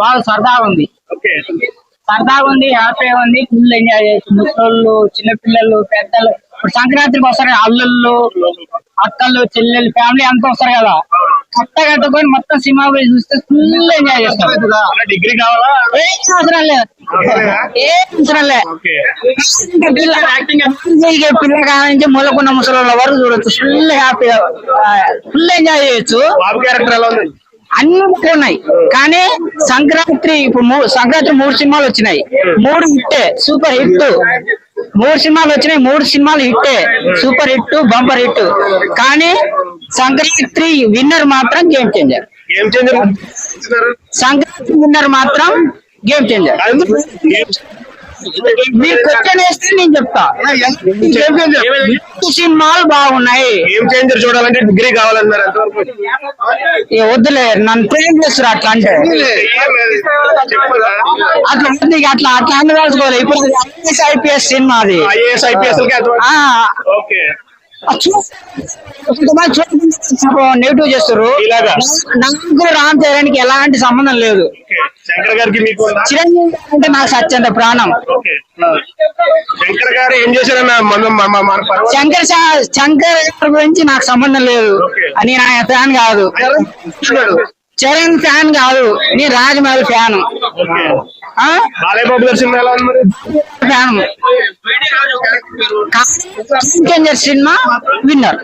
బాగా సరదాగా ఉంది. సరదాగా ఉంది హ్యాపీగా ఉంది ఫుల్ ఎంజాయ్ చేయొచ్చు ముసలోళ్ళు చిన్నపిల్లలు పెద్దలు. ఇప్పుడు సంక్రాంతికి వస్తారు అల్లుళ్ళు అక్కలు చెల్లెలు ఫ్యామిలీ అంతా వస్తారు కదా. కట్ట కట్టుకొని మొత్తం సినిమా పోయి చూస్తే ఫుల్ ఎంజాయ్ చేస్తారు. డిగ్రీ కావాలా? ఏం అవసరం లేదు. ఏం అవసరం లేదు. ఓకే. పిల్ల పిల్లగా నుంచి మూలకున్న ముసలి వరకు చూడొచ్చు. ఫుల్ హ్యాపీగా ఫుల్ ఎంజాయ్ చేయొచ్చు. బాబు క్యారెక్టర్ ఎలా ఉంది? అన్ని ఉన్నాయి కానీ సంక్రాంతి ఇప్పుడు సంక్రాంతి మూడు సినిమాలు వచ్చినాయి. మూడు హిట్టే సూపర్ హిట్ మూడు సినిమాలు వచ్చినాయి. మూడు సినిమాలు హిట్టే. సూపర్ హిట్ బంపర్ హిట్ కానీ సంక్రాంతి విన్నర్ మాత్రం గేమ్ చేంజర్. సంక్రాంతి విన్నర్ మాత్రం గేమ్ చేంజర్. మీరు క్వశ్చన్ వేస్తే నేను చెప్తా. సినిమాలు బాగున్నాయి. ఏం చేంజర్ చూడాలంటే డిగ్రీ కావాలన్నారు వద్దులే నన్ను ప్రేమ్ చేస్తారు అట్లా అంటే. అట్లా ఇక అట్లా అట్లా అనుకోవాలి ఇప్పుడు ఐపీఎస్ సినిమా అది. ఐఏఎస్ ఐపీఎస్ నెగిటివ్ చేస్తారు? నాకు రామ్ చరణ్కి ఎలాంటి సంబంధం లేదు. శంకర్ గారికి మీకు? చిరంజీవి అంటే నాకు సత్యంత ప్రాణం. శంకర్ గారు ఏం చేశారన్న శంకర్ శంకర్ గారి గురించి నాకు సంబంధం లేదు. అని ఆయన ఫ్యాన్ కాదు. చరణ్ ఫ్యాన్ కాదు. నేను Rajamouli fan. Okay. Balayya Babu cinema winner.